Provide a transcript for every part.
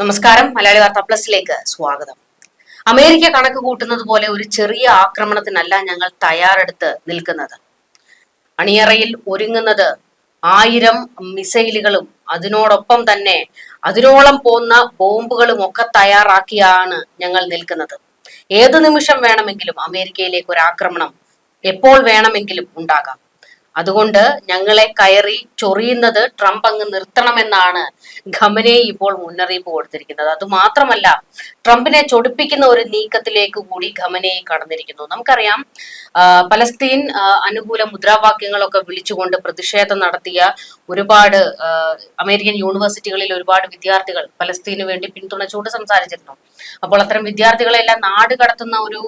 നമസ്കാരം. മലയാളി വാർത്ത പ്ലസിലേക്ക് സ്വാഗതം. അമേരിക്ക കണക്ക് കൂട്ടുന്നത് പോലെ ഒരു ചെറിയ ആക്രമണത്തിനല്ല ഞങ്ങൾ തയ്യാറെടുത്ത് നിൽക്കുന്നത്. അണിയറയിൽ ഒരുങ്ങുന്നത് ആയിരം മിസൈലുകളും അതിനോടൊപ്പം തന്നെ അതിനോളം പോകുന്ന ബോംബുകളും ഒക്കെ തയ്യാറാക്കിയാണ് ഞങ്ങൾ നിൽക്കുന്നത്. ഏത് നിമിഷം വേണമെങ്കിലും അമേരിക്കയിലേക്ക് ഒരു ആക്രമണം എപ്പോൾ വേണമെങ്കിലും ഉണ്ടാകാം. അതുകൊണ്ട് ഞങ്ങളെ കയറി ചൊറിയുന്നത് ട്രംപ് അങ്ങ് നിർത്തണമെന്നാണ് ഖമനെ ഇപ്പോൾ മുന്നറിയിപ്പ് കൊടുത്തിരിക്കുന്നത്. അത് മാത്രമല്ല ട്രംപിനെ ചൊടിപ്പിക്കുന്ന ഒരു നീക്കത്തിലേക്ക് കൂടി ഖമനെ കടന്നിരിക്കുന്നു. നമുക്കറിയാം പലസ്തീൻ അനുകൂല മുദ്രാവാക്യങ്ങളൊക്കെ വിളിച്ചുകൊണ്ട് പ്രതിഷേധം നടത്തിയ ഒരുപാട് അമേരിക്കൻ യൂണിവേഴ്സിറ്റികളിൽ ഒരുപാട് വിദ്യാർത്ഥികൾ പലസ്തീന് വേണ്ടി പിന്തുണച്ചുകൊണ്ട് സംസാരിച്ചിരുന്നു. അപ്പോൾ അത്തരം വിദ്യാർത്ഥികളെല്ലാം നാട് കടത്തുന്ന ഒരു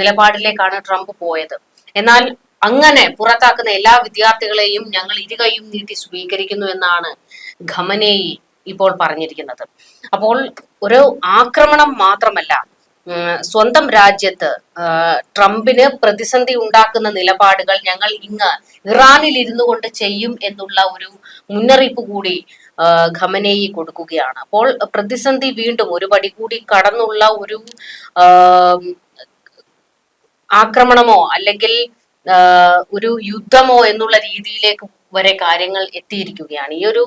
നിലപാടിലേക്കാണ് ട്രംപ് പോയത്. എന്നാൽ അങ്ങനെ പുറത്താക്കുന്ന എല്ലാ വിദ്യാർത്ഥികളെയും ഞങ്ങൾ ഇരുകൈയും നീട്ടി സ്വീകരിക്കുന്നു എന്നാണ് ഖമനേയി ഇപ്പോൾ പറഞ്ഞിരിക്കുന്നത്. അപ്പോൾ ഒരു ആക്രമണം മാത്രമല്ല സ്വന്തം രാജ്യത്ത് ട്രംപിന് പ്രതിസന്ധി ഉണ്ടാക്കുന്ന നിലപാടുകൾ ഞങ്ങൾ ഇങ്ങ് ഇറാനിൽ ഇരുന്നു കൊണ്ട് ചെയ്യും എന്നുള്ള ഒരു മുന്നറിയിപ്പ് കൂടി ഖമനേയി കൊടുക്കുകയാണ്. അപ്പോൾ പ്രതിസന്ധി വീണ്ടും ഒരു പടി കൂടി കടന്നുള്ള ഒരു ആക്രമണമോ അല്ലെങ്കിൽ ഒരു യുദ്ധമോ എന്നുള്ള രീതിയിലേക്ക് വരെ കാര്യങ്ങൾ എത്തിയിരിക്കുകയാണ്. ഈ ഒരു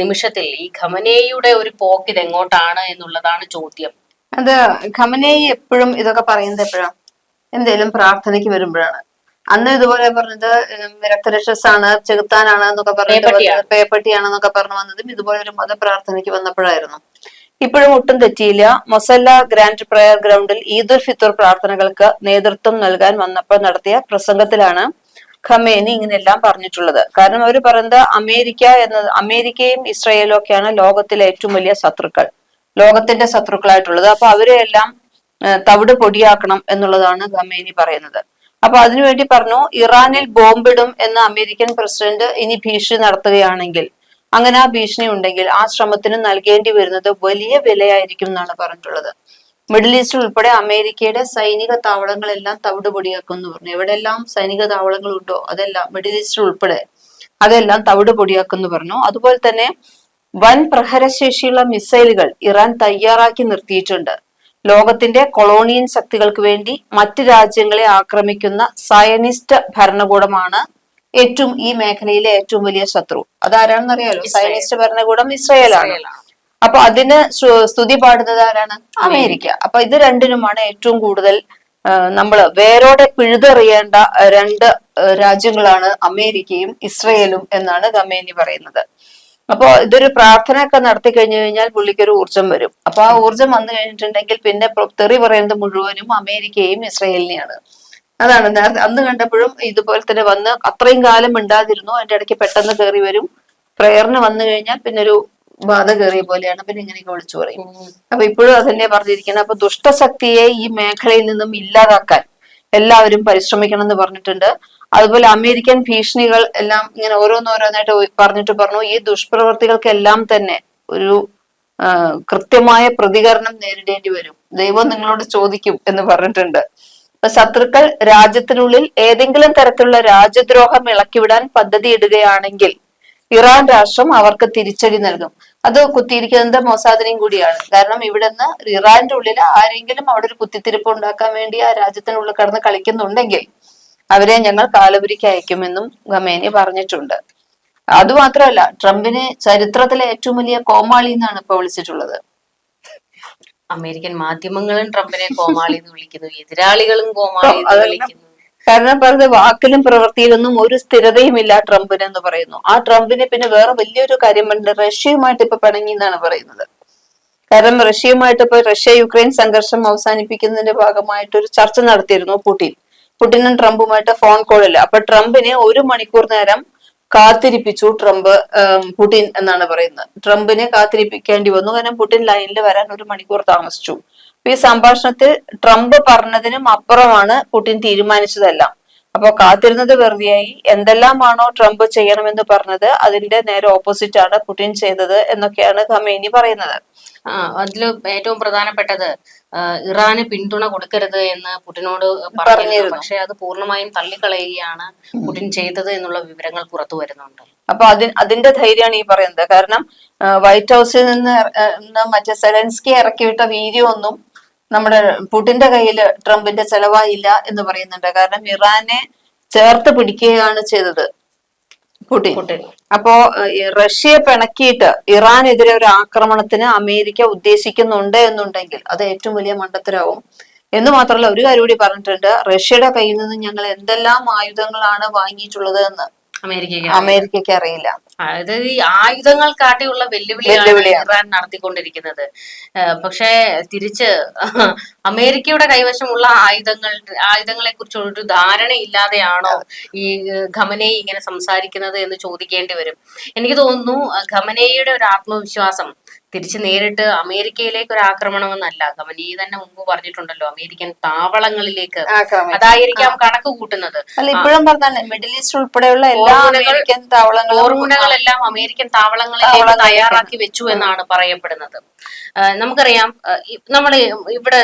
നിമിഷത്തിൽ ഈ ഖമനേയുടെ ഒരു പോക്ക് ഇതെങ്ങോട്ടാണ് എന്നുള്ളതാണ് ചോദ്യം. അത് ഖമനേയി എപ്പോഴും ഇതൊക്കെ പറയുന്നത് എപ്പോഴാണ് എന്തേലും പ്രാർത്ഥനയ്ക്ക് വരുമ്പോഴാണ്. അന്ന് ഇതുപോലെ പറഞ്ഞത് രക്തരക്ഷസാണ് ചെകുത്താനാണ് എന്നൊക്കെ പറഞ്ഞത് പേപ്പട്ടിയാണെന്നൊക്കെ പറഞ്ഞു വന്നതും ഇതുപോലെ ഒരു മതപ്രാർത്ഥനയ്ക്ക് വന്നപ്പോഴായിരുന്നു. ഇപ്പോഴും ഒട്ടും തെറ്റിയില്ല. മൊസല്ല ഗ്രാൻഡ് പ്രയർ ഗ്രൗണ്ടിൽ ഈദുൽ ഫിത്തർ പ്രാർത്ഥനകൾക്ക് നേതൃത്വം നൽകാൻ വന്നപ്പോൾ നടത്തിയ പ്രസംഗത്തിലാണ് ഖമേനി ഇങ്ങനെയെല്ലാം പറഞ്ഞിട്ടുള്ളത്. കാരണം അവർ പറയുന്നത് അമേരിക്ക എന്നത് അമേരിക്കയും ഇസ്രയേലും ഒക്കെയാണ് ലോകത്തിലെ ഏറ്റവും വലിയ ശത്രുക്കൾ. ലോകത്തിന്റെ ശത്രുക്കളായിട്ടുള്ളത്. അപ്പൊ അവരെ എല്ലാം തവിട് പൊടിയാക്കണം എന്നുള്ളതാണ് ഖമേനി പറയുന്നത്. അപ്പൊ അതിനുവേണ്ടി പറഞ്ഞു ഇറാനിൽ ബോംബിടും എന്ന് അമേരിക്കൻ പ്രസിഡന്റ് ഇനി ഭീഷണി നടത്തുകയാണെങ്കിൽ അങ്ങനെ ആ ഭീഷണി ഉണ്ടെങ്കിൽ ആ ശ്രമത്തിന് നൽകേണ്ടി വരുന്നത് വലിയ വിലയായിരിക്കും എന്നാണ് പറഞ്ഞിട്ടുള്ളത്. മിഡിൽ ഈസ്റ്റ് ഉൾപ്പെടെ അമേരിക്കയുടെ സൈനിക താവളങ്ങളെല്ലാം തവിടുപൊടിയാക്കും എന്ന് പറഞ്ഞു. എവിടെല്ലാം സൈനിക താവളങ്ങൾ ഉണ്ടോ അതെല്ലാം മിഡിൽ ഈസ്റ്റ് ഉൾപ്പെടെ അതെല്ലാം തവിട് പൊടിയാക്കും എന്ന് പറഞ്ഞു. അതുപോലെ തന്നെ വൻ പ്രഹരശേഷിയുള്ള മിസൈലുകൾ ഇറാൻ തയ്യാറാക്കി നിർത്തിയിട്ടുണ്ട്. ലോകത്തിന്റെ കൊളോണിയൻ ശക്തികൾക്ക് വേണ്ടി മറ്റ് രാജ്യങ്ങളെ ആക്രമിക്കുന്ന സയനിസ്റ്റ് ഭരണകൂടമാണ് ഏറ്റവും ഈ മേഖലയിലെ ഏറ്റവും വലിയ ശത്രു. അതാരാണെന്ന് അറിയാലോ. സയനിസ്റ്റ് ഭരണകൂടം ഇസ്രയേലാണ്. അപ്പൊ അതിന് സ്തുതി പാടുന്നത് ആരാണ്? അമേരിക്ക. അപ്പൊ ഇത് രണ്ടിനുമാണ് ഏറ്റവും കൂടുതൽ നമ്മൾ വേരോടെ പിഴുതെറിയേണ്ട രണ്ട് രാജ്യങ്ങളാണ് അമേരിക്കയും ഇസ്രയേലും എന്നാണ് ഗമേനി പറയുന്നത്. അപ്പൊ ഇതൊരു പ്രാർത്ഥന ഒക്കെ നടത്തി കഴിഞ്ഞു കഴിഞ്ഞാൽ പുള്ളിക്ക് ഒരു ഊർജം വരും. അപ്പൊ ആ ഊർജം വന്നു കഴിഞ്ഞിട്ടുണ്ടെങ്കിൽ പിന്നെ തെറി പറയുന്നത് മുഴുവനും അമേരിക്കയും ഇസ്രയേലിനെയാണ്. അതാണ് നേരത്തെ അന്ന് കണ്ടപ്പോഴും ഇതുപോലെ തന്നെ വന്ന് അത്രയും കാലം മിണ്ടാതിരുന്നു. അതിന്റെ ഇടയ്ക്ക് പെട്ടെന്ന് കയറി വരും. പ്രേയറിന് വന്നു കഴിഞ്ഞാൽ പിന്നെ ഒരു ബാധ കയറിയ പോലെയാണ്. പിന്നെ ഇങ്ങനെയൊക്കെ വിളിച്ചു പറയും. അപ്പൊ ഇപ്പോഴും അതന്നെ പറഞ്ഞിരിക്കുന്നത്. അപ്പൊ ദുഷ്ടശക്തിയെ ഈ മേഖലയിൽ നിന്നും ഇല്ലാതാക്കാൻ എല്ലാവരും പരിശ്രമിക്കണം എന്ന് പറഞ്ഞിട്ടുണ്ട്. അതുപോലെ അമേരിക്കൻ ഭീഷണികൾ എല്ലാം ഇങ്ങനെ ഓരോന്നോരോന്നായിട്ട് പറഞ്ഞിട്ട് പറഞ്ഞു. ഈ ദുഷ്പ്രവർത്തികൾക്കെല്ലാം തന്നെ ഒരു കൃത്യമായ പ്രതികരണം നേരിടേണ്ടി വരും. ദൈവം നിങ്ങളോട് ചോദിക്കും എന്ന് പറഞ്ഞിട്ടുണ്ട്. അപ്പൊ ശത്രുക്കൾ രാജ്യത്തിനുള്ളിൽ ഏതെങ്കിലും തരത്തിലുള്ള രാജ്യദ്രോഹം ഇളക്കിവിടാൻ പദ്ധതിയിടുകയാണെങ്കിൽ ഇറാൻ രാഷ്ട്രം അവർക്ക് തിരിച്ചടി നൽകും. അത് കുത്തിയിരിക്കുന്നത് മൊസാദിനെയും കൂടിയാണ്. കാരണം ഇവിടുന്ന് ഇറാന്റെ ഉള്ളിൽ ആരെങ്കിലും അവിടെ ഒരു കുത്തിത്തിരിപ്പ് ഉണ്ടാക്കാൻ വേണ്ടി ആ രാജ്യത്തിനുള്ളിൽ കടന്ന് കളിക്കുന്നുണ്ടെങ്കിൽ അവരെ ഞങ്ങൾ കാലപുരിക്ക് അയക്കുമെന്നും ഖമേനി പറഞ്ഞിട്ടുണ്ട്. അതുമാത്രമല്ല ട്രംപിനെ ചരിത്രത്തിലെ ഏറ്റവും വലിയ കോമാളി എന്നാണ് ഇപ്പൊ വിളിച്ചിട്ടുള്ളത്. അമേരിക്കൻ മാധ്യമങ്ങളും ട്രംപിനെ കോമാളി എന്ന് വിളിക്കുന്നു. എതിരാളികളും കോമാളി എന്ന് വിളിക്കുന്നു. കാരണം പറഞ്ഞത് വാക്കിലും പ്രവൃത്തിയിലൊന്നും ഒരു സ്ഥിരതയുമില്ല ട്രംപിന് എന്ന് പറയുന്നു. ആ ട്രംപിനെ പിന്നെ വേറെ വലിയൊരു കാര്യമുണ്ട്. റഷ്യയുമായിട്ട് ഇപ്പൊ പിണങ്ങി എന്നാണ് പറയുന്നത്. കാരണം റഷ്യയുമായിട്ട് ഇപ്പൊ റഷ്യ യുക്രൈൻ സംഘർഷം അവസാനിപ്പിക്കുന്നതിന്റെ ഭാഗമായിട്ട് ഒരു ചർച്ച നടത്തിയിരുന്നു പുടിൻ. പുടിനും ട്രംപുമായിട്ട് ഫോൺ കോളില്ല അപ്പൊ ട്രംപിനെ ഒരു മണിക്കൂർ നേരം കാത്തിരിപ്പിച്ചു ട്രംപ് പുടിൻ എന്നാണ് പറയുന്നത്. ട്രംപിനെ കാത്തിരിപ്പിക്കേണ്ടി വന്നു. കാരണം പുടിൻ ലൈനിൽ വരാൻ ഒരു മണിക്കൂർ താമസിച്ചു. ഈ സംഭാഷണത്തിൽ ട്രംപ് പറഞ്ഞതിനും അപ്പുറമാണ് പുടിൻ തീരുമാനിച്ചതെല്ലാം. അപ്പൊ കാത്തിരുന്നത് വെറുതെയായി. എന്തെല്ലാമാണോ ട്രംപ് ചെയ്യണമെന്ന് പറഞ്ഞത് അതിന്റെ നേരെ ഓപ്പോസിറ്റ് ആണ് പുടിൻ ചെയ്തത് എന്നൊക്കെയാണ് ഖമേനി പറയുന്നത്. അതിൽ ഏറ്റവും പ്രധാനപ്പെട്ടത് ഇറാന് പിന്തുണ കൊടുക്കരുത് എന്ന് പുടിനോട് പറഞ്ഞിരുന്നു. പക്ഷെ അത് പൂർണമായും തള്ളിക്കളയുകയാണ് പുടിൻ ചെയ്തത് എന്നുള്ള വിവരങ്ങൾ പുറത്തു വരുന്നുണ്ട്. അപ്പൊ അതി അതിന്റെ ധൈര്യമാണ് ഈ പറയുന്നത്. കാരണം വൈറ്റ് ഹൗസിൽ നിന്ന് മറ്റേ സെലൻസ്കി ഇറക്കിവിട്ട വീഡിയോ ഒന്നും നമ്മുടെ പുടിന്റെ കയ്യിൽ ട്രംപിന്റെ ചെലവായില്ല എന്ന് പറയുന്നുണ്ട്. കാരണം ഇറാനെ ചേർത്ത് പിടിക്കുകയാണ് ചെയ്തത്. പുടിൻ. അപ്പോ റഷ്യയെ പിണക്കിയിട്ട് ഇറാനെതിരെ ഒരു ആക്രമണത്തിന് അമേരിക്ക ഉദ്ദേശിക്കുന്നുണ്ട് എന്നുണ്ടെങ്കിൽ അത് ഏറ്റവും വലിയ മണ്ടത്തരാവും എന്ന് മാത്രമല്ല ഒരു കാര്യം കൂടി പറഞ്ഞിട്ടുണ്ട്. റഷ്യയുടെ കയ്യിൽ നിന്ന് ഞങ്ങൾ എന്തെല്ലാം ആയുധങ്ങളാണ് വാങ്ങിയിട്ടുള്ളത് എന്ന്. അമേരിക്കയ്ക്ക് അമേരിക്കയ്ക്ക് അറിയില്ല. അതായത് ഈ ആയുധങ്ങൾ കാട്ടിയുള്ള വെല്ലുവിളിയാണ്. ഇറാൻ നടത്തിക്കൊണ്ടിരിക്കുന്നത്. പക്ഷേ തിരിച്ച് അമേരിക്കയുടെ കൈവശമുള്ള ആയുധങ്ങൾ ആയുധങ്ങളെ കുറിച്ച് ഒരു ധാരണയില്ലാതെയാണോ ഈ ഖമനെ ഇങ്ങനെ സംസാരിക്കുന്നത് എന്ന് ചോദിക്കേണ്ടി വരും. എനിക്ക് തോന്നുന്നു ഖമനേയുടെ ഒരു ആത്മവിശ്വാസം തിരിച്ച് നേരിട്ട് അമേരിക്കയിലേക്ക് ഒരു ആക്രമണമെന്നല്ല. ഖമനേയി തന്നെ മുമ്പ് പറഞ്ഞിട്ടുണ്ടല്ലോ അമേരിക്കൻ താവളങ്ങളിലേക്ക് അതായിരിക്കാം കണക്ക് കൂട്ടുന്നത്. അല്ല ഇപ്പോഴും പറഞ്ഞാൽ മിഡിൽ ഈസ്റ്റ് ഉൾപ്പെടെയുള്ള എല്ലാ അമേരിക്കൻ താവളങ്ങളും അമേരിക്കൻ താവളങ്ങളിലേക്ക് താവളങ്ങളിലേക്ക് തയ്യാറാക്കി വെച്ചു എന്നാണ് പറയപ്പെടുന്നത്. നമുക്കറിയാം നമ്മൾ ഇവിടെ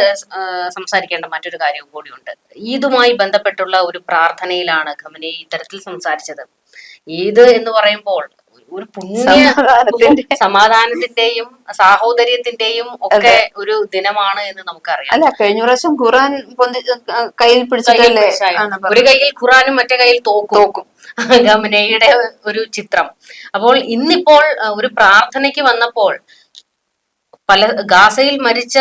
സംസാരിക്കേണ്ട മറ്റൊരു കാര്യവും കൂടിയുണ്ട്. ഈദുമായി ബന്ധപ്പെട്ടുള്ള ഒരു പ്രാർത്ഥനയിലാണ് ഖമനെ ഇത്തരത്തിൽ സംസാരിച്ചത്. ഈദ് എന്ന് പറയുമ്പോൾ ഒരു പുണ്യ സമാധാനത്തിന്റെ സമാധാനത്തിന്റെയും സാഹോദര്യത്തിന്റെയും ഒക്കെ ഒരു ദിനമാണ് എന്ന് നമുക്കറിയാം. അല്ല കഴിഞ്ഞ പ്രാവശ്യം ഖുറാൻ കയ്യിൽ കയ്യിൽ പിടിച്ചിട്ടല്ലേ ഒരു കയ്യിൽ ഖുറാനും മറ്റേ കയ്യിൽ തോക്കും. തോക്കും. ഗമനയുടെ ഒരു ചിത്രം. അപ്പോൾ ഇന്നിപ്പോൾ ഒരു പ്രാർത്ഥനയ്ക്ക് വന്നപ്പോൾ പല ഗാസയിൽ മരിച്ച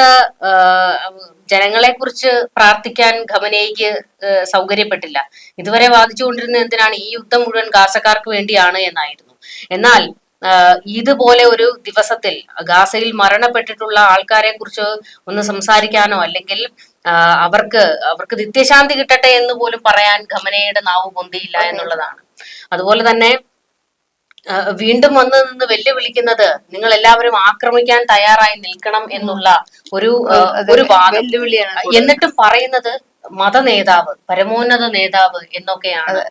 ജനങ്ങളെ കുറിച്ച് പ്രാർത്ഥിക്കാൻ ഖമനയ്ക്ക് സൗകര്യപ്പെട്ടില്ല. ഇതുവരെ വാദിച്ചുകൊണ്ടിരുന്നത് എന്തിനാണ്? ഈ യുദ്ധം മുഴുവൻ ഗാസക്കാർക്ക് വേണ്ടിയാണ് എന്നായിരുന്നു. എന്നാൽ ഇതുപോലെ ഒരു ദിവസത്തിൽ ഗാസയിൽ മരണപ്പെട്ടിട്ടുള്ള ആൾക്കാരെ കുറിച്ച് ഒന്ന് സംസാരിക്കാനോ അല്ലെങ്കിൽ അവർക്ക് അവർക്ക് നിത്യശാന്തി കിട്ടട്ടെ എന്ന് പോലും പറയാൻ ഖമനയുടെ നാവ് പൊന്തിയില്ല എന്നുള്ളതാണ്. അതുപോലെ തന്നെ വീണ്ടും വന്ന് നിന്ന് വെല്ലുവിളിക്കുന്നത് നിങ്ങൾ എല്ലാവരും ആക്രമിക്കാൻ തയ്യാറായി നിൽക്കണം എന്നുള്ള ഒരു ഒരു വാദം. വെല്ലുവിളിയാണ് എന്നിട്ടും പറയുന്നത് മത നേതാവ് പരമോന്നത നേതാവ് എന്നൊക്കെയാണ്.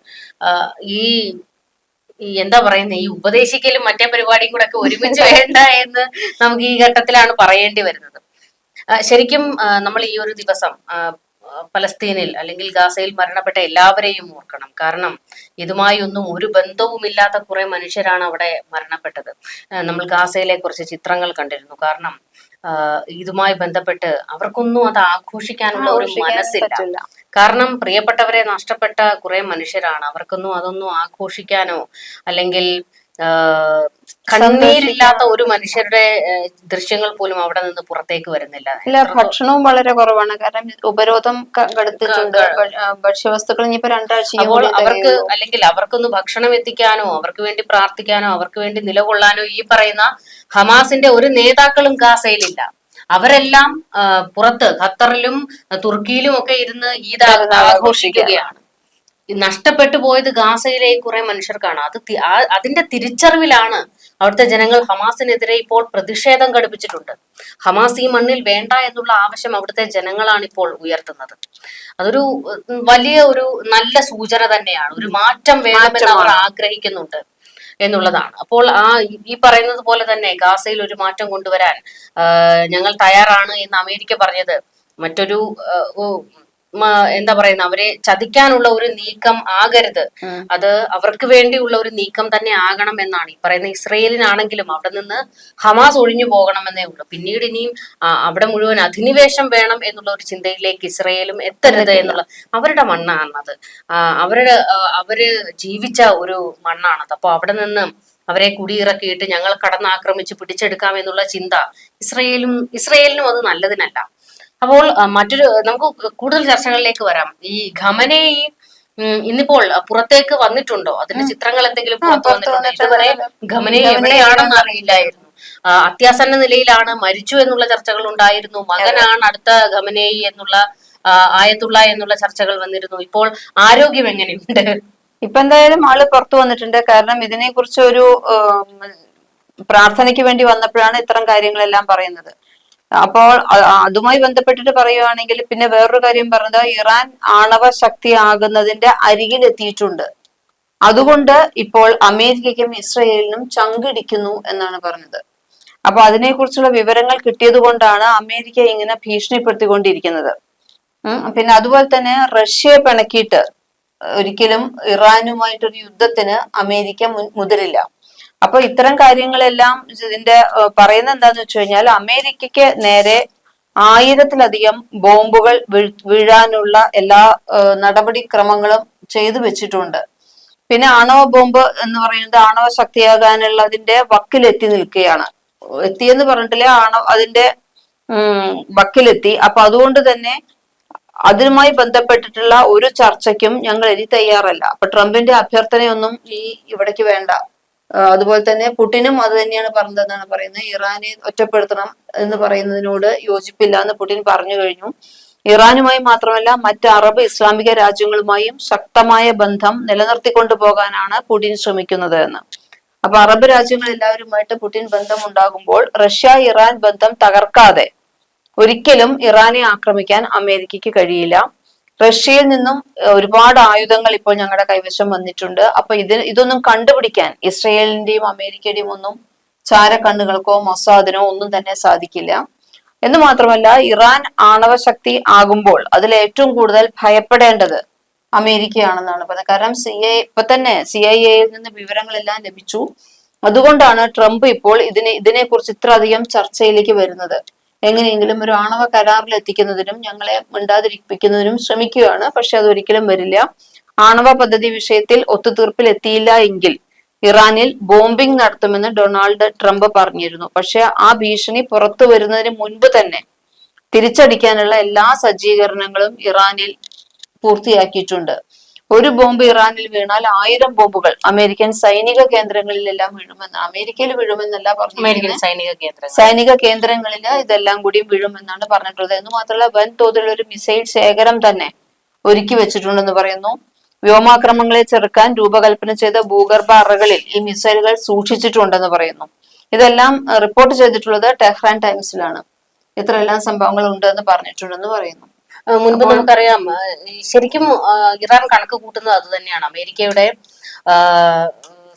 ഈ ഈ എന്താ പറയുന്നത് ഈ ഉപദേശിക്കലും മറ്റേ പരിപാടിയും കൂടെ ഒക്കെ ഒരുമിച്ച് വേണ്ട എന്ന് നമുക്ക് ഈ ഘട്ടത്തിലാണ് പറയേണ്ടി വരുന്നത്. ശരിക്കും നമ്മൾ ഈ ഒരു ദിവസം പലസ്തീനിൽ അല്ലെങ്കിൽ ഗാസയിൽ മരണപ്പെട്ട എല്ലാവരെയും ഓർക്കണം. കാരണം ഇതുമായി ഒന്നും ഒരു ബന്ധവുമില്ലാത്ത കുറെ മനുഷ്യരാണ് അവിടെ മരണപ്പെട്ടത്. നമ്മൾ ഗാസയിലെ കുറച്ച് ചിത്രങ്ങൾ കണ്ടിരുന്നു. കാരണം ഇതുമായി ബന്ധപ്പെട്ട് അവർക്കൊന്നും അത് ആഘോഷിക്കാനുള്ള ഒരു മനസ്സില്ല. കാരണം പ്രിയപ്പെട്ടവരെ നഷ്ടപ്പെട്ട കുറെ മനുഷ്യരാണ്. അവർക്കൊന്നും അതൊന്നും ആഘോഷിക്കാനോ അല്ലെങ്കിൽ കണ്ണീരില്ലാത്ത ഒരു മനുഷ്യരുടെ ദൃശ്യങ്ങൾ പോലും അവിടെ നിന്ന് പുറത്തേക്ക് വരുന്നില്ല. ഇല്ല ഭക്ഷണവും വളരെ കുറവാണ്. കാരണം ഉപരോധം കടുത്തിട്ടുണ്ട്. ഭക്ഷ്യവസ്തുക്കൾ ഇനിയിപ്പോ രണ്ടാഴ്ച അപ്പോൾ അവർക്ക് അല്ലെങ്കിൽ അവർക്കൊന്ന് ഭക്ഷണം എത്തിക്കാനോ അവർക്ക് വേണ്ടി പ്രാർത്ഥിക്കാനോ അവർക്ക് വേണ്ടി നിലകൊള്ളാനോ ഈ പറയുന്ന ഹമാസിന്റെ ഒരു നേതാക്കളും ഗാസയിലില്ല. അവരെല്ലാം പുറത്ത് ഖത്തറിലും തുർക്കിയിലും ഒക്കെ ഇരുന്ന് ഈദ് ആഘോഷിക്കുകയാണ് നഷ്ടപ്പെട്ടു പോയത് ഗാസയിലെ കുറെ മനുഷ്യർക്കാണ്. അത് അതിന്റെ തിരിച്ചറിവിലാണ് അവിടുത്തെ ജനങ്ങൾ ഹമാസിനെതിരെ ഇപ്പോൾ പ്രതിഷേധം ഘടിപ്പിച്ചിട്ടുണ്ട്. ഹമാസ് ഈ മണ്ണിൽ വേണ്ട എന്നുള്ള ആവശ്യം അവിടുത്തെ ജനങ്ങളാണ് ഇപ്പോൾ ഉയർത്തുന്നത്. അതൊരു വലിയ ഒരു നല്ല സൂചന തന്നെയാണ്. ഒരു മാറ്റം വേണമെന്ന് അവർ ആഗ്രഹിക്കുന്നുണ്ട്. എന്നുള്ളതാണ്. അപ്പോൾ ആ ഈ- പറയുന്നത് പോലെ തന്നെ ഗാസയിൽ ഒരു മാറ്റം കൊണ്ടുവരാൻ ഞങ്ങൾ തയ്യാറാണ് എന്ന് അമേരിക്ക പറഞ്ഞത്. മറ്റൊരു എന്താ പറയുന്ന അവരെ ചതിക്കാനുള്ള ഒരു നീക്കം ആകരുത്. അത് അവർക്ക് വേണ്ടിയുള്ള ഒരു നീക്കം തന്നെ ആകണം എന്നാണ്. ഈ പറയുന്ന ഇസ്രയേലിനാണെങ്കിലും അവിടെ നിന്ന് ഹമാസ് ഒഴിഞ്ഞു പോകണമെന്നേ ഉള്ളൂ. പിന്നീട് ഇനിയും അവിടെ മുഴുവൻ അധിനിവേശം വേണം എന്നുള്ള ഒരു ചിന്തയിലേക്ക് ഇസ്രയേലും എത്തരുത് എന്നുള്ള അവരുടെ മണ്ണാണത്. അത് അവരുടെ അവർ ജീവിച്ച ഒരു മണ്ണാണത്. അപ്പൊ അവിടെ നിന്ന് അവരെ കുടിയിറക്കിയിട്ട് ഞങ്ങൾ കടന്നാക്രമിച്ച് പിടിച്ചെടുക്കാം എന്നുള്ള ചിന്ത ഇസ്രയേലും ഇസ്രയേലിനും അത് നല്ലതിനല്ല. അപ്പോൾ മറ്റൊരു നമുക്ക് കൂടുതൽ ചർച്ചകളിലേക്ക് വരാം. ഈ ഖമനേയി ഇന്നിപ്പോൾ പുറത്തേക്ക് വന്നിട്ടുണ്ടോ? അതിന്റെ ചിത്രങ്ങൾ എന്തെങ്കിലും പുറത്തു വന്നിട്ടുണ്ടോ? ഇതുവരെ. ഖമനെ എവിടെയാണെന്ന് അറിയില്ലായിരുന്നു. അത്യാസന്ന നിലയിലാണ് മരിച്ചു എന്നുള്ള ചർച്ചകൾ ഉണ്ടായിരുന്നു. മകനാണ് അടുത്ത ഖമനേയി എന്നുള്ള ആയത്തുള്ള എന്നുള്ള ചർച്ചകൾ വന്നിരുന്നു. ഇപ്പോൾ ആരോഗ്യം എങ്ങനെയുണ്ട്? ഇപ്പൊ എന്തായാലും ആൾ പുറത്തു വന്നിട്ടുണ്ട്. കാരണം ഇതിനെ കുറിച്ച് ഒരു പ്രാർത്ഥനയ്ക്ക് വേണ്ടി വന്നപ്പോഴാണ് ഇത്തരം കാര്യങ്ങളെല്ലാം പറയുന്നത്. അപ്പോൾ അതുമായി ബന്ധപ്പെട്ടിട്ട് പറയുവാണെങ്കിൽ പിന്നെ വേറൊരു കാര്യം പറഞ്ഞത് ഇറാൻ ആണവ ശക്തിയാകുന്നതിന്റെ അരികിൽ എത്തിയിട്ടുണ്ട്. അതുകൊണ്ട് ഇപ്പോൾ അമേരിക്കയ്ക്കും ഇസ്രയേലിനും ചങ്കിടിക്കുന്നു എന്നാണ് പറഞ്ഞത്. അപ്പൊ അതിനെക്കുറിച്ചുള്ള വിവരങ്ങൾ കിട്ടിയത് കൊണ്ടാണ് അമേരിക്ക ഇങ്ങനെ ഭീഷണിപ്പെടുത്തിക്കൊണ്ടിരിക്കുന്നത്. പിന്നെ അതുപോലെ തന്നെ റഷ്യയെ പിണക്കിയിട്ട് ഒരിക്കലും ഇറാനുമായിട്ടൊരു യുദ്ധത്തിന് അമേരിക്ക മുതിരില്ല അപ്പൊ ഇത്തരം കാര്യങ്ങളെല്ലാം ഇതിന്റെ പറയുന്ന പറയുന്നത് എന്താന്ന് വെച്ച് കഴിഞ്ഞാൽ അമേരിക്കയ്ക്ക് നേരെ ആയിരത്തിലധികം ബോംബുകൾ വീഴാനുള്ള എല്ലാ നടപടിക്രമങ്ങളും ചെയ്തു വെച്ചിട്ടുണ്ട്. പിന്നെ ആണവ ബോംബ് എന്ന് പറയുന്നത് ആണവ ശക്തിയാകാനുള്ളതിന്റെ വക്കിലെത്തി നിൽക്കുകയാണ്. എത്തിയെന്ന് പറഞ്ഞിട്ടില്ല ആണവ അതിന്റെ വക്കിലെത്തി. അപ്പൊ അതുകൊണ്ട് തന്നെ അതിനുമായി ബന്ധപ്പെട്ടിട്ടുള്ള ഒരു ചർച്ചയ്ക്കും ഞങ്ങൾ ഇനി തയ്യാറല്ല. അപ്പൊ ട്രംപിന്റെ അഭ്യർത്ഥനയൊന്നും ഈ ഇവിടേക്ക് വേണ്ട. അതുപോലെ തന്നെ പുടിനും അത് തന്നെയാണ് പറഞ്ഞതെന്നാണ് പറയുന്നത്. ഇറാനെ ഒറ്റപ്പെടുത്തണം എന്ന് പറയുന്നതിനോട് യോജിപ്പില്ല എന്ന് പുടിൻ പറഞ്ഞു കഴിഞ്ഞു. ഇറാനുമായി മാത്രമല്ല മറ്റ് അറബ് ഇസ്ലാമിക രാജ്യങ്ങളുമായും ശക്തമായ ബന്ധം നിലനിർത്തിക്കൊണ്ടു പോകാനാണ് പുടിൻ ശ്രമിക്കുന്നത് എന്ന്. അപ്പൊ അറബ് രാജ്യങ്ങൾ എല്ലാവരുമായിട്ട് പുടിൻ ബന്ധം ഉണ്ടാകുമ്പോൾ റഷ്യ ഇറാൻ ബന്ധം തകർക്കാതെ ഒരിക്കലും ഇറാനെ ആക്രമിക്കാൻ അമേരിക്കയ്ക്ക് കഴിയില്ല. റഷ്യയിൽ നിന്നും ഒരുപാട് ആയുധങ്ങൾ ഇപ്പോൾ ഞങ്ങളുടെ കൈവശം വന്നിട്ടുണ്ട്. അപ്പൊ ഇത് ഇതൊന്നും കണ്ടുപിടിക്കാൻ ഇസ്രയേലിന്റെയും അമേരിക്കയുടെയും ഒന്നും ചാരക്കണ്ണുകൾക്കോ മൊസാദിനോ ഒന്നും തന്നെ സാധിക്കില്ല. എന്ന് മാത്രമല്ല ഇറാൻ ആണവ ശക്തി ആകുമ്പോൾ അതിൽ ഏറ്റവും കൂടുതൽ ഭയപ്പെടേണ്ടത് അമേരിക്കയാണെന്നാണ് പറയുന്നത് കാരണം സി ഐ ഇപ്പൊ തന്നെ സി ഐ എയിൽ നിന്ന് വിവരങ്ങളെല്ലാം ലഭിച്ചു. അതുകൊണ്ടാണ് ട്രംപ് ഇപ്പോൾ ഇതിനെ ഇതിനെ കുറിച്ച് ഇത്ര അധികം ചർച്ചയിലേക്ക് വരുന്നത്. എങ്ങനെയെങ്കിലും ഒരു ആണവ കരാറിൽ എത്തിക്കുന്നതിനും ഞങ്ങളെ മിണ്ടാതിരിപ്പിക്കുന്നതിനും ശ്രമിക്കുകയാണ്. പക്ഷെ അതൊരിക്കലും വരില്ല. ആണവ പദ്ധതി വിഷയത്തിൽ ഒത്തുതീർപ്പിൽ എത്തിയില്ല എങ്കിൽ ഇറാനിൽ ബോംബിംഗ് നടത്തുമെന്ന് ഡൊണാൾഡ് ട്രംപ് പറഞ്ഞിരുന്നു. പക്ഷെ ആ ഭീഷണി പുറത്തു വരുന്നതിന് മുൻപ് തന്നെ തിരിച്ചടിക്കാനുള്ള എല്ലാ സജ്ജീകരണങ്ങളും ഇറാനിൽ പൂർത്തിയാക്കിയിട്ടുണ്ട്. ഒരു ബോംബ് ഇറാനിൽ വീണാൽ ആയിരം ബോംബുകൾ അമേരിക്കൻ സൈനിക കേന്ദ്രങ്ങളിലെല്ലാം വീഴുമെന്ന് അമേരിക്കയിൽ വീഴുമെന്നല്ല അമേരിക്കൻ സൈനിക കേന്ദ്ര സൈനിക കേന്ദ്രങ്ങളിൽ ഇതെല്ലാം കൂടി വീഴുമെന്നാണ് പറഞ്ഞിട്ടുള്ളത്. എന്ന് മാത്രമല്ല വൻ തോതിലുള്ള ഒരു മിസൈൽ ശേഖരം തന്നെ ഒരുക്കി വെച്ചിട്ടുണ്ടെന്ന് പറയുന്നു. വ്യോമാക്രമണങ്ങളെ ചെറുക്കാൻ രൂപകൽപ്പന ചെയ്ത ഭൂഗർഭ അറകളിൽ ഈ മിസൈലുകൾ സൂക്ഷിച്ചിട്ടുണ്ടെന്ന് പറയുന്നു. ഇതെല്ലാം റിപ്പോർട്ട് ചെയ്തിട്ടുള്ളത് ടെഹ്റാൻ ടൈംസിലാണ്. ഇത്രയെല്ലാം സംഭവങ്ങൾ ഉണ്ടെന്ന് പറഞ്ഞിട്ടുണ്ടെന്ന് പറയുന്നു. മുൻപ് നമുക്കറിയാം ശരിക്കും ഇറാൻ കണക്ക് കൂട്ടുന്നത് അത് തന്നെയാണ്. അമേരിക്കയുടെ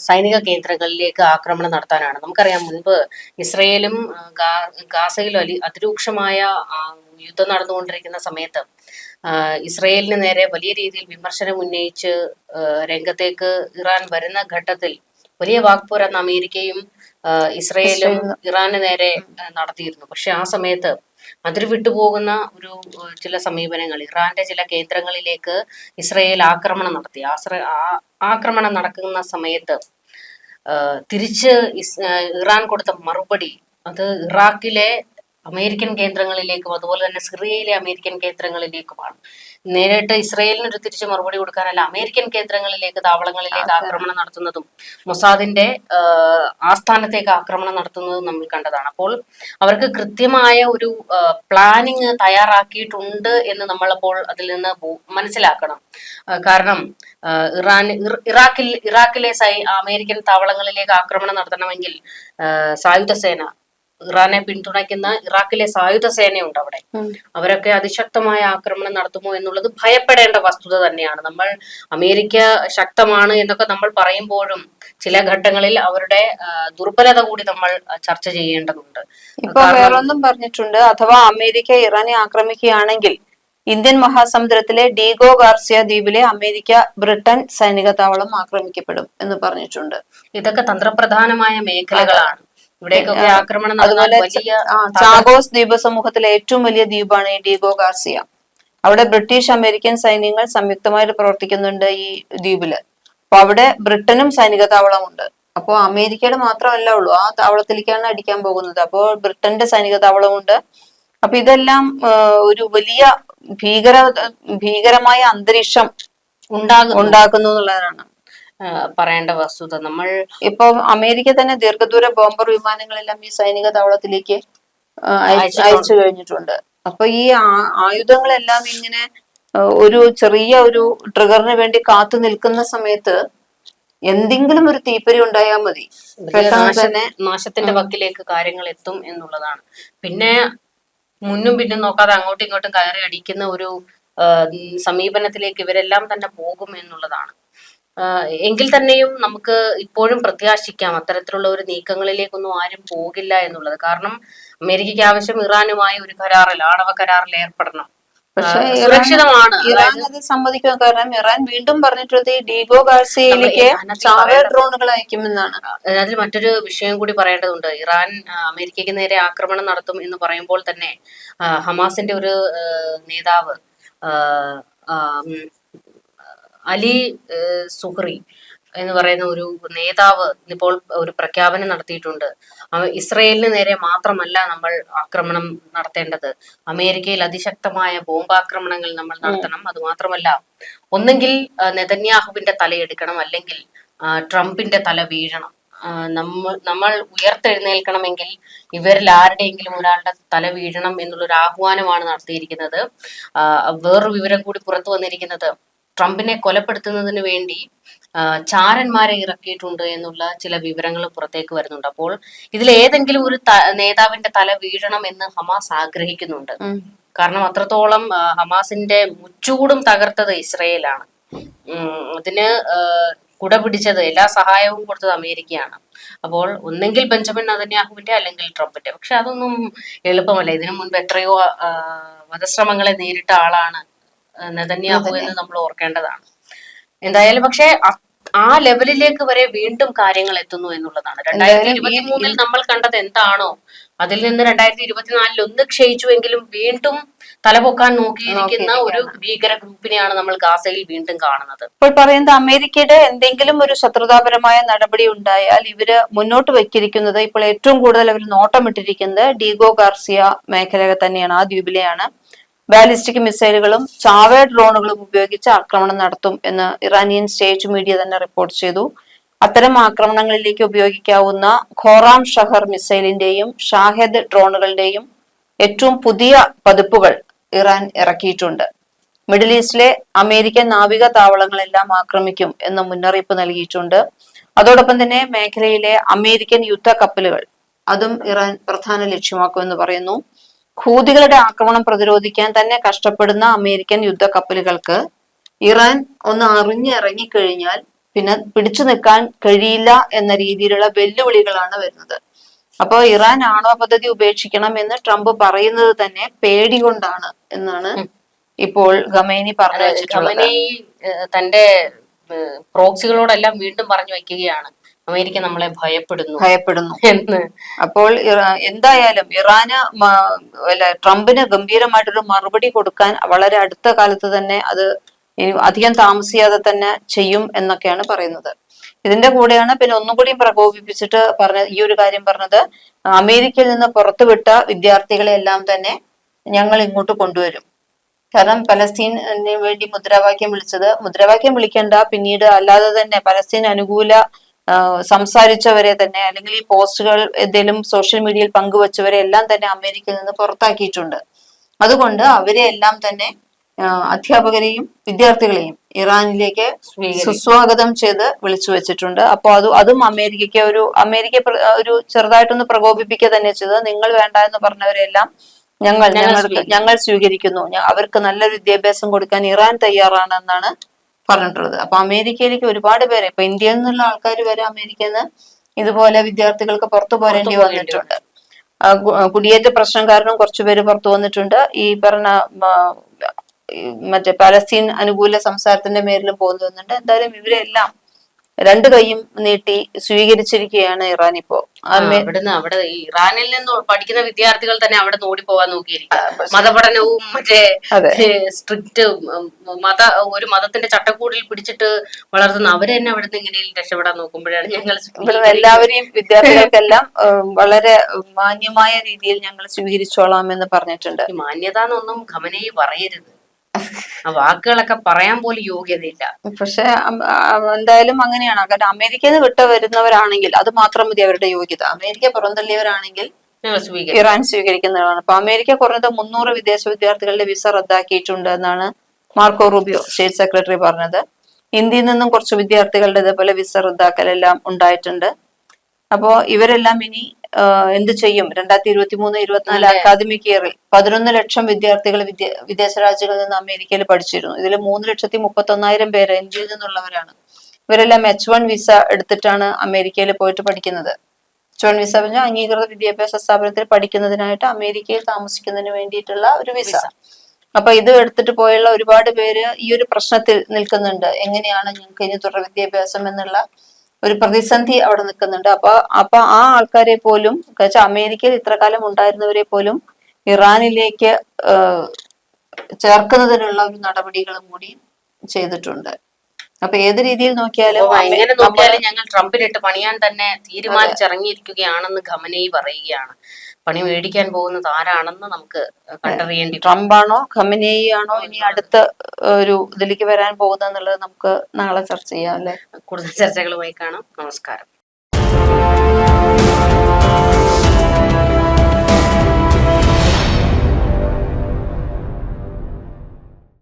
സൈനിക കേന്ദ്രങ്ങളിലേക്ക് ആക്രമണം നടത്താനാണ്. നമുക്കറിയാം മുൻപ് ഇസ്രയേലും ഗാസയിലും അലി അതിരൂക്ഷമായ യുദ്ധം നടന്നുകൊണ്ടിരിക്കുന്ന സമയത്ത് ഇസ്രയേലിന് നേരെ വലിയ രീതിയിൽ വിമർശനം ഉന്നയിച്ച് രംഗത്തേക്ക് ഇറാൻ വരുന്ന ഘട്ടത്തിൽ വലിയ വാക്പോരാന്ന് അമേരിക്കയും ഇസ്രയേലും ഇറാന് നേരെ നടത്തിയിരുന്നു. പക്ഷെ ആ സമയത്ത് അതിർ വിട്ടുപോകുന്ന ഒരു ചില സമീപനങ്ങൾ. ഇറാന്റെ ചില കേന്ദ്രങ്ങളിലേക്ക് ഇസ്രയേൽ ആക്രമണം നടത്തി. ആക്രമണം നടക്കുന്ന സമയത്ത് തിരിച്ച് ഇറാൻ കൊടുത്ത മറുപടി അത് ഇറാഖിലെ അമേരിക്കൻ കേന്ദ്രങ്ങളിലേക്കും അതുപോലെ തന്നെ സിറിയയിലെ അമേരിക്കൻ കേന്ദ്രങ്ങളിലേക്കുമാണ്. നേരിട്ട് ഇസ്രയേലിന് ഒരു തിരിച്ച് മറുപടി കൊടുക്കാനല്ല അമേരിക്കൻ കേന്ദ്രങ്ങളിലേക്ക് താവളങ്ങളിലേക്ക് ആക്രമണം നടത്തുന്നതും മൊസാദിന്റെ ആസ്ഥാനത്തേക്ക് ആക്രമണം നടത്തുന്നതും നമ്മൾ കണ്ടതാണ്. അപ്പോൾ അവർക്ക് കൃത്യമായ ഒരു പ്ലാനിങ് തയ്യാറാക്കിയിട്ടുണ്ട് എന്ന് നമ്മളപ്പോൾ അതിൽ നിന്ന് മനസ്സിലാക്കണം. കാരണം ഇറാൻ ഇറാഖിൽ ഇറാഖിലെ സൈ അമേരിക്കൻ താവളങ്ങളിലേക്ക് ആക്രമണം നടത്തണമെങ്കിൽ സായുധ സേന ഇറാനെ പിന്തുണയ്ക്കുന്ന ഇറാഖിലെ സായുധ സേനയുണ്ട് അവിടെ. അവരൊക്കെ അതിശക്തമായ ആക്രമണം നടത്തുമോ എന്നുള്ളത് ഭയപ്പെടേണ്ട വസ്തുത തന്നെയാണ്. നമ്മൾ അമേരിക്ക ശക്തമാണ് എന്നൊക്കെ നമ്മൾ പറയുമ്പോഴും ചില ഘട്ടങ്ങളിൽ അവരുടെ ദുർബലത കൂടി നമ്മൾ ചർച്ച ചെയ്യേണ്ടതുണ്ട്. ഇപ്പൊ വേറൊന്നും പറഞ്ഞിട്ടുണ്ട്. അഥവാ അമേരിക്ക ഇറാനെ ആക്രമിക്കുകയാണെങ്കിൽ ഇന്ത്യൻ മഹാസമുദ്രത്തിലെ ഡീഗോ ഗാർസിയ ദ്വീപിലെ അമേരിക്ക ബ്രിട്ടൻ സൈനിക താവളം ആക്രമിക്കപ്പെടും എന്ന് പറഞ്ഞിട്ടുണ്ട്. ഇതൊക്കെ തന്ത്രപ്രധാനമായ മേഖലകളാണ്. ഇവിടേക്കൊക്കെ ആക്രമണം അതുപോലെ ചാഗോസ് ദ്വീപ സമൂഹത്തിലെ ഏറ്റവും വലിയ ദ്വീപാണ് ഈ ഡീഗോ ഗാർസിയ. അവിടെ ബ്രിട്ടീഷ് അമേരിക്കൻ സൈന്യങ്ങൾ സംയുക്തമായിട്ട് പ്രവർത്തിക്കുന്നുണ്ട് ഈ ദ്വീപിൽ. അപ്പൊ അവിടെ ബ്രിട്ടനും സൈനിക താവളമുണ്ട്. അപ്പോ അമേരിക്കയുടെ മാത്രമല്ല ഉള്ളൂ ആ താവളത്തിലേക്കാണ് അടിക്കാൻ പോകുന്നത്. അപ്പോ ബ്രിട്ടന്റെ സൈനിക താവളമുണ്ട്. അപ്പൊ ഇതെല്ലാം ഒരു വലിയ ഭീകര ഭീകരമായ അന്തരീക്ഷം ഉണ്ടാകുന്നു. ഉണ്ടാക്കുന്നു എന്നുള്ളതാണ്. പറയേണ്ട വസ്തുത. നമ്മൾ ഇപ്പൊ അമേരിക്ക തന്നെ ദീർഘദൂര ബോംബർ വിമാനങ്ങളെല്ലാം ഈ സൈനിക താവളത്തിലേക്ക് അയച്ചു കഴിഞ്ഞിട്ടുണ്ട്. അപ്പൊ ഈ ആയുധങ്ങളെല്ലാം ഇങ്ങനെ ഒരു ചെറിയ ഒരു ട്രിഗറിന് വേണ്ടി കാത്തു നിൽക്കുന്ന സമയത്ത് എന്തെങ്കിലും ഒരു തീപ്പരി ഉണ്ടായാൽ മതി. പെട്ടെന്ന് തന്നെ നാശത്തിന്റെ വക്കിലേക്ക് കാര്യങ്ങൾ എത്തും എന്നുള്ളതാണ്. പിന്നെ മുന്നും പിന്നും നോക്കാതെ അങ്ങോട്ടും ഇങ്ങോട്ടും കയറി അടിക്കുന്ന ഒരു സമീപനത്തിലേക്ക് ഇവരെല്ലാം തന്നെ പോകും എന്നുള്ളതാണ്. എങ്കിൽ തന്നെയും നമുക്ക് ഇപ്പോഴും പ്രത്യാശിക്കാം അത്തരത്തിലുള്ള ഒരു നീക്കങ്ങളിലേക്കൊന്നും ആരും പോകില്ല എന്നുള്ളത്. കാരണം അമേരിക്കയ്ക്ക് ആവശ്യം ഇറാനുമായി ഒരു കരാറിൽ ആണവ കരാറിൽ ഏർപ്പെടണം. പക്ഷേ സുരക്ഷിതമാണ്. ഇറാൻ അത് സമ്മതിക്കുക കാരണം ഇറാൻ വീണ്ടും പറഞ്ഞിട്ടുള്ളത് ഡീഗോ ഗാർസിയയിലേക്ക് ചാവേർ ഡ്രോണുകൾ അയക്കുമെന്നാണ്. അതിൽ മറ്റൊരു വിഷയം കൂടി പറയേണ്ടതുണ്ട്. ഇറാൻ അമേരിക്കക്ക് അമേരിക്കയ്ക്ക് നേരെ ആക്രമണം നടത്തും എന്ന് പറയുമ്പോൾ തന്നെ ഹമാസിന്റെ ഒരു നേതാവ് അലി ഏ, സുഹ്രി എന്ന് പറയുന്ന ഒരു നേതാവ് ഇപ്പോൾ ഒരു പ്രഖ്യാപനം നടത്തിയിട്ടുണ്ട്. ഇസ്രയേലിന് നേരെ മാത്രമല്ല നമ്മൾ ആക്രമണം നടത്തേണ്ടത്. അമേരിക്കയിൽ അതിശക്തമായ ബോംബാക്രമണങ്ങൾ നമ്മൾ നടത്തണം. അത് മാത്രമല്ല ഒന്നെങ്കിൽ നെതന്യാഹുവിന്റെ തലയെടുക്കണം അല്ലെങ്കിൽ ട്രംപിന്റെ തല വീഴണം. നമ്മൾ നമ്മൾ ഉയർത്തെഴുന്നേൽക്കണമെങ്കിൽ ഇവരിൽ ആരുടെയെങ്കിലും ഒരാളുടെ തല വീഴണം എന്നുള്ളൊരു ആഹ്വാനമാണ് നടത്തിയിരിക്കുന്നത്. വേറൊരു വിവരം കൂടി പുറത്തു വന്നിരിക്കുന്നത്. ട്രംപിനെ കൊലപ്പെടുത്തുന്നതിന് വേണ്ടി ചാരന്മാരെ ഇറക്കിയിട്ടുണ്ട് എന്നുള്ള ചില വിവരങ്ങൾ പുറത്തേക്ക് വരുന്നുണ്ട്. അപ്പോൾ ഇതിൽ ഏതെങ്കിലും ഒരു നേതാവിന്റെ തല വീഴണം എന്ന് ഹമാസ് ആഗ്രഹിക്കുന്നുണ്ട്. കാരണം അത്രത്തോളം ഹമാസിന്റെ മുച്ചൂടും തകർത്തത് ഇസ്രയേലാണ്. അതിന് കുട പിടിച്ചത് എല്ലാ സഹായവും കൊടുത്തത് അമേരിക്കയാണ്. അപ്പോൾ ഒന്നെങ്കിൽ ബെഞ്ചമിൻ നദന്യാഹുവിന്റെ അല്ലെങ്കിൽ ട്രംപിന്റെ. പക്ഷെ അതൊന്നും എളുപ്പമല്ല. ഇതിനു മുൻപ് എത്രയോ വധശ്രമങ്ങളെ നേരിട്ട ആളാണ് നെതന്യാഹു എന്ന് നമ്മൾ ഓർക്കേണ്ടതാണ്. എന്തായാലും പക്ഷെ ആ ലെവലിലേക്ക് വരെ വീണ്ടും കാര്യങ്ങൾ എത്തുന്നു എന്നുള്ളതാണ്. രണ്ടായിരത്തി ഇരുപത്തി മൂന്നിൽ നമ്മൾ കണ്ടത് എന്താണോ? അതിൽ നിന്ന് രണ്ടായിരത്തി ഇരുപത്തിനാലിൽ ഒന്ന് ക്ഷയിച്ചുവെങ്കിലും വീണ്ടും തലപൊക്കാൻ നോക്കിയിരിക്കുന്ന ഒരു ഭീകര ഗ്രൂപ്പിനെയാണ് നമ്മൾ ഗാസയിൽ വീണ്ടും കാണുന്നത്. ഇപ്പോൾ പറയുന്നത് അമേരിക്കയുടെ എന്തെങ്കിലും ഒരു ശത്രുതാപരമായ നടപടി ഉണ്ടായാൽ ഇവർ മുന്നോട്ട് വെച്ചിരിക്കുന്നത് ഇപ്പോൾ ഏറ്റവും കൂടുതൽ അവർ നോട്ടമിട്ടിരിക്കുന്നത് ഡീഗോ ഗാർസിയ മേഖല തന്നെയാണ് ആ ദ്വീപിലെയാണ്. ബാലിസ്റ്റിക് മിസൈലുകളും ചാവേ ഡ്രോണുകളും ഉപയോഗിച്ച് ആക്രമണം നടത്തും എന്ന് ഇറാനിയൻ സ്റ്റേറ്റ് മീഡിയ തന്നെ റിപ്പോർട്ട് ചെയ്തു. അത്തരം ആക്രമണങ്ങളിലേക്ക് ഉപയോഗിക്കാവുന്ന ഖോറാം ഷഹർ മിസൈലിന്റെയും ഷാഹിദ് ഡ്രോണുകളുടെയും ഏറ്റവും പുതിയ പതിപ്പുകൾ ഇറാൻ ഇറക്കിയിട്ടുണ്ട്. മിഡിൽ ഈസ്റ്റിലെ അമേരിക്കൻ നാവിക താവളങ്ങളെല്ലാം ആക്രമിക്കും എന്ന മുന്നറിയിപ്പ് നൽകിയിട്ടുണ്ട്. അതോടൊപ്പം തന്നെ മേഖലയിലെ അമേരിക്കൻ യുദ്ധ കപ്പലുകൾ അതും ഇറാൻ പ്രധാന ലക്ഷ്യമാക്കുമെന്ന് പറയുന്നു. ഹൂതികളുടെ ആക്രമണം പ്രതിരോധിക്കാൻ തന്നെ കഷ്ടപ്പെടുന്ന അമേരിക്കൻ യുദ്ധ കപ്പലുകൾക്ക് ഇറാൻ ഒന്ന് അറിഞ്ഞിറങ്ങിക്കഴിഞ്ഞാൽ പിന്നെ പിടിച്ചു നിൽക്കാൻ കഴിയില്ല എന്ന രീതിയിലുള്ള വെല്ലുവിളികളാണ് വരുന്നത്. അപ്പോൾ ഇറാൻ ആണവ പദ്ധതി ഉപേക്ഷിക്കണം എന്ന് ട്രംപ് പറയുന്നത് തന്നെ പേടി കൊണ്ടാണ് എന്നാണ് ഇപ്പോൾ ഗമേനി പറഞ്ഞു വെച്ചിട്ടുള്ളത്. തന്റെ പ്രോക്സികളോടെല്ലാം വീണ്ടും പറഞ്ഞു വയ്ക്കുകയാണ് അമേരിക്ക നമ്മളെ ഭയപ്പെടുന്നു ഭയപ്പെടുന്നു. എന്ന്. അപ്പോൾ എന്തായാലും ഇറാന് ട്രംപിന് ഗംഭീരമായിട്ടൊരു മറുപടി കൊടുക്കാൻ വളരെ അടുത്ത കാലത്ത് തന്നെ അത് അധികം താമസിയാതെ തന്നെ ചെയ്യും എന്നൊക്കെയാണ് പറയുന്നത്. ഇതിന്റെ കൂടെയാണ് പിന്നെ ഒന്നും കൂടി പ്രകോപിപ്പിച്ചിട്ട് പറഞ്ഞ ഈ ഒരു കാര്യം പറഞ്ഞത് അമേരിക്കയിൽ നിന്ന് പുറത്തുവിട്ട വിദ്യാർത്ഥികളെ എല്ലാം തന്നെ ഞങ്ങൾ ഇങ്ങോട്ട് കൊണ്ടുവരും. കാരണം പലസ്തീനു വേണ്ടി മുദ്രാവാക്യം വിളിച്ചത് മുദ്രാവാക്യം വിളിക്കേണ്ട പിന്നീട് അല്ലാതെ തന്നെ പലസ്തീൻ അനുകൂല സംസാരിച്ചവരെ തന്നെ അല്ലെങ്കിൽ ഈ പോസ്റ്റുകൾ എന്തെങ്കിലും സോഷ്യൽ മീഡിയയിൽ പങ്കുവച്ചവരെ എല്ലാം തന്നെ അമേരിക്കയിൽ നിന്ന് പുറത്താക്കിയിട്ടുണ്ട്. അതുകൊണ്ട് അവരെ എല്ലാം തന്നെ അധ്യാപകരെയും വിദ്യാർത്ഥികളെയും ഇറാനിലേക്ക്. സുസ്വാഗതം ചെയ്ത് വിളിച്ചു വെച്ചിട്ടുണ്ട്. അപ്പോൾ അത് അതും അമേരിക്കയ്ക്ക് ഒരു അമേരിക്ക ഒരു ചെറുതായിട്ടൊന്ന് പ്രകോപിപ്പിക്കുക തന്നെ ചെയ്തത്. നിങ്ങൾ വേണ്ട എന്ന് പറഞ്ഞവരെല്ലാം ഞങ്ങൾ ഞങ്ങൾ ഞങ്ങൾ സ്വീകരിക്കുന്നു. അവർക്ക് നല്ലൊരു വിദ്യാഭ്യാസം കൊടുക്കാൻ ഇറാൻ തയ്യാറാണ് എന്നാണ് പറഞ്ഞിട്ടുള്ളത്. അപ്പൊ അമേരിക്കയിലേക്ക് ഒരുപാട് പേര് ഇപ്പൊ ഇന്ത്യയിൽ നിന്നുള്ള ആൾക്കാർ വരെ അമേരിക്കയിൽ നിന്ന് ഇതുപോലെ വിദ്യാർത്ഥികൾക്ക് പുറത്തു പോരേണ്ടി വന്നിട്ടുണ്ട്. കുടിയേറ്റ പ്രശ്നം കാരണം കുറച്ചുപേര് പുറത്തു വന്നിട്ടുണ്ട്. ഈ പറഞ്ഞ മറ്റേ പലസ്തീൻ അനുകൂല സംസാരത്തിന്റെ പേരിലും പോകുന്നു വന്നിട്ടുണ്ട് എന്തായാലും ഇവരെല്ലാം രണ്ടു കൈയും നീട്ടി സ്വീകരിച്ചിരിക്കുകയാണ് ഇറാൻ ഇപ്പോ. അവിടുന്ന് അവിടെ ഇറാനിൽ നിന്ന് പഠിക്കുന്ന വിദ്യാർത്ഥികൾ തന്നെ അവിടെ ഓടി പോവാൻ നോക്കിയിരിക്കും മതപഠനവും മറ്റേ സ്ട്രിക്റ്റ് മത ഒരു മതത്തിന്റെ ചട്ടക്കൂടിൽ പിടിച്ചിട്ട് വളർത്തുന്ന അവർ തന്നെ അവിടെ നിന്ന് ഇങ്ങനെ രക്ഷപ്പെടാൻ നോക്കുമ്പോഴാണ് ഞങ്ങൾ എല്ലാവരെയും വിദ്യാർത്ഥികൾക്കെല്ലാം വളരെ മാന്യമായ രീതിയിൽ ഞങ്ങൾ സ്വീകരിച്ചോളാം എന്ന് പറഞ്ഞിട്ടുണ്ട്. മാന്യത എന്നൊന്നും ഖമനയെ പറയരുത്. ആ വാക്കുകളൊക്കെ പറയാൻ പോലും യോഗ്യതയില്ല. പക്ഷെ എന്തായാലും അങ്ങനെയാണ്. കാരണം അമേരിക്കയിൽ നിന്ന് വിട്ട് വരുന്നവരാണെങ്കിൽ അത് മാത്രം മതി അവരുടെ യോഗ്യത. അമേരിക്ക പുറന്തള്ളിയവരാണെങ്കിൽ ഇറാൻ സ്വീകരിക്കുന്നതാണ് അപ്പൊ അമേരിക്ക കുറഞ്ഞത് മുന്നൂറ് വിദേശ വിദ്യാർത്ഥികളുടെ വിസ റദ്ദാക്കിയിട്ടുണ്ട് എന്നാണ് മാർക്കോ റൂബിയോ സ്റ്റേറ്റ് സെക്രട്ടറി പറഞ്ഞത്. ഇന്ത്യയിൽ നിന്നും കുറച്ച് വിദ്യാർത്ഥികളുടെ ഇതേപോലെ വിസ റദ്ദാക്കലെല്ലാം ഉണ്ടായിട്ടുണ്ട്. അപ്പോ ഇവരെല്ലാം ഇനി എന്ത് ചെയ്യും? രണ്ടായിരത്തി ഇരുപത്തി മൂന്ന് ഇരുപത്തിനാല് അക്കാദമിക് ഇയറിൽ പതിനൊന്ന് ലക്ഷം വിദ്യാർത്ഥികൾ വിദ്യ വിദേശ രാജ്യങ്ങളിൽ നിന്ന് അമേരിക്കയിൽ പഠിച്ചിരുന്നു. ഇതിൽ മൂന്ന് ലക്ഷത്തി മുപ്പത്തി ഒന്നായിരം പേര് ഇന്ത്യയിൽ നിന്നുള്ളവരാണ്. ഇവരെല്ലാം എച്ച് വൺ വിസ എടുത്തിട്ടാണ് അമേരിക്കയിൽ പോയിട്ട് പഠിക്കുന്നത്. എച്ച് വൺ വിസ പറഞ്ഞാൽ അംഗീകൃത വിദ്യാഭ്യാസ സ്ഥാപനത്തിൽ പഠിക്കുന്നതിനായിട്ട് അമേരിക്കയിൽ താമസിക്കുന്നതിന് വേണ്ടിയിട്ടുള്ള ഒരു വിസ അപ്പൊ ഇത് എടുത്തിട്ട് പോയുള്ള ഒരുപാട് പേര് ഈ ഒരു പ്രശ്നത്തിൽ നിൽക്കുന്നുണ്ട്. എങ്ങനെയാണ് ഞങ്ങൾക്ക് ഇനി തുടർ വിദ്യാഭ്യാസം എന്നുള്ള ഒരു പ്രതിസന്ധി അവിടെ നിൽക്കുന്നുണ്ട്. അപ്പൊ അപ്പൊ ആ ആൾക്കാരെ പോലും അമേരിക്കയിൽ ഇത്രകാലം ഉണ്ടായിരുന്നവരെ പോലും ഇറാനിലേക്ക് ചേർക്കുന്നതിനുള്ള ഒരു നടപടികളും കൂടി ചെയ്തിട്ടുണ്ട്. അപ്പൊ ഏത് രീതിയിൽ നോക്കിയാലും എങ്ങനെ നോക്കിയാലും ഞങ്ങൾ ട്രംപിലിട്ട് പണിയാൻ തന്നെ തീരുമാനിച്ചിറങ്ങിയിരിക്കുകയാണെന്ന് ഖമനയി പറയുകയാണ്. പണി മേടിക്കാൻ പോകുന്നത് ആരാണെന്ന് നമുക്ക് കണ്ടറിയേണ്ടി ട്രംപാണോ ആണോ ഇനി അടുത്ത ഒരു ഇതിലേക്ക് വരാൻ പോകുന്നത് നമുക്ക് നാളെ ചർച്ച ചെയ്യാം അല്ലെ? കൂടുതൽ ചർച്ചകളുമായി കാണാം. നമസ്കാരം.